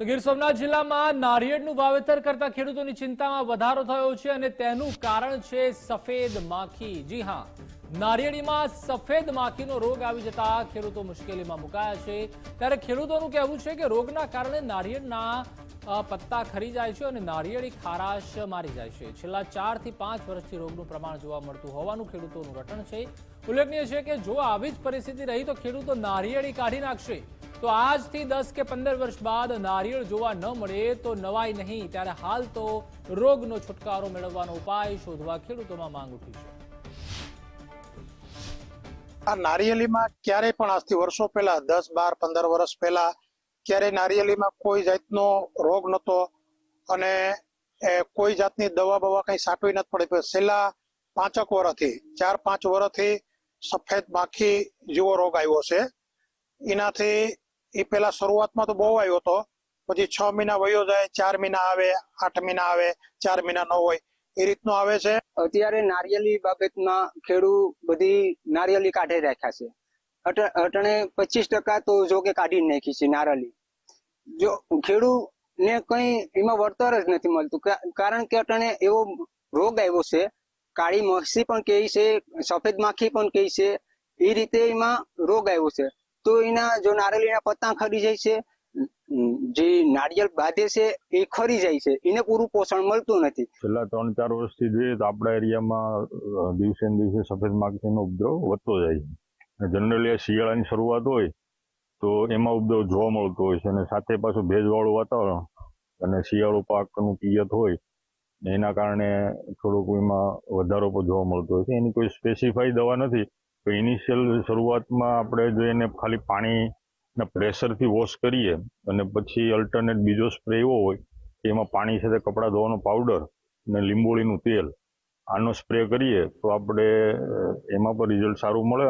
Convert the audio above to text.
તો ગીર સોમનાથ જિલ્લામાં નારિયેળનું વાવેતર કરતા ખેડૂતોની ચિંતામાં વધારો થયો છે અને તેનું કારણ છે સફેદ માખી. જી હા, નારિયેળીમાં સફેદ માખીનો રોગ આવી જતા ખેડૂતો મુશ્કેલીમાં મુકાયા છે. ત્યારે ખેડૂતોનું કહેવું છે કે રોગના કારણે નારિયેળના પત્તા ખરી જાય છે અને નારિયેળી ખારાશ મારી જાય છે. છેલ્લા ચારથી પાંચ વર્ષથી રોગનું પ્રમાણ જોવા મળતું હોવાનું ખેડૂતોનું રટણ છે. ઉલ્લેખનીય છે કે જો આવી જ પરિસ્થિતિ રહી તો ખેડૂતો નારિયેળી કાઢી નાખશે. તો આજથી દસ કે પંદર વર્ષ બાદ નારિયેળ જોવા ન મળે તો નવાઈ નહીં. ત્યારે હાલ તો રોગનો છુટકારો મેળવવાનો ઉપાય શોધવા ખેડૂતોમાં માંગ ઉઠી છે. આ નારિયેલીમાં ક્યારેય પણ આજથી વર્ષો પહેલા, દસ, બાર, પંદર વર્ષ પહેલા ક્યારેય નારિયેલીમાં કોઈ જાતનો રોગ નતો અને કોઈ જાતની દવા બવા કઈ સાટવી નથી પડી છેલ્લા પાંચક વર્ષથી ચાર, પાંચ વર્ષથી સફેદ માખી જેવો રોગ આવ્યો છે. એનાથી એ પેલા શરૂઆતમાં તો બહુ આવ્યો હતો. પછી છ મહિના વયો જાય, ચાર મહિના આવે, આઠ મહિના આવે, ચાર મહિના ન હોય. એ રીતનો આવે છે. અત્યારે નારિયેળી બાબતમાં ખેડૂત બધી નારિયેળી કાઢી રાખ્યા છે. અટણે પચીસ ટકા તો જો કે કાઢી નાખી છે નારિયેળી જો ખેડૂત ને કઈ એમાં વળતર જ નથી મળતું. કારણ કે અટણે એવો રોગ આવ્યો છે. કાળી મસી પણ કહે છે, સફેદ માખી પણ કહે છે. એ રીતે એમાં રોગ આવ્યો છે. તો એના જો નારિયેળીના પત્તા ખરી જાય છે જે નારિયેળ બાંધે છે એ ખરી જાય છે, એને પૂરું પોષણ મળતું નથી. છેલ્લા ત્રણ ચાર વર્ષથી જોઈએ તો આપણા એરિયામાં દિવસે દિવસે સફેદ માખીનો ઉપદ્રવ વધતો જાય છે. જનરલી આ શિયાળાની શરૂઆત હોય તો એમાં ઉપદ્રવ જોવા મળતો હોય છે અને સાથે પાછું ભેજવાળું વાતાવરણ અને શિયાળુ પાકનું પિયત હોય એના કારણે થોડુંક એમાં વધારો પણ જોવા મળતો હોય છે. એની કોઈ સ્પેસિફાઈ દવા નથી તો ઇનિશિયલ શરૂઆતમાં આપણે જો એને ખાલી પાણીના પ્રેશરથી વોશ કરીએ અને પછી અલ્ટરનેટ બીજો સ્પ્રે એવો હોય કે એમાં પાણી સાથે કપડાં ધોવાનો પાવડર અને લીંબોળીનું તેલ, આનો સ્પ્રે કરીએ તો આપણે, એમાં પણ રિઝલ્ટ સારું મળે.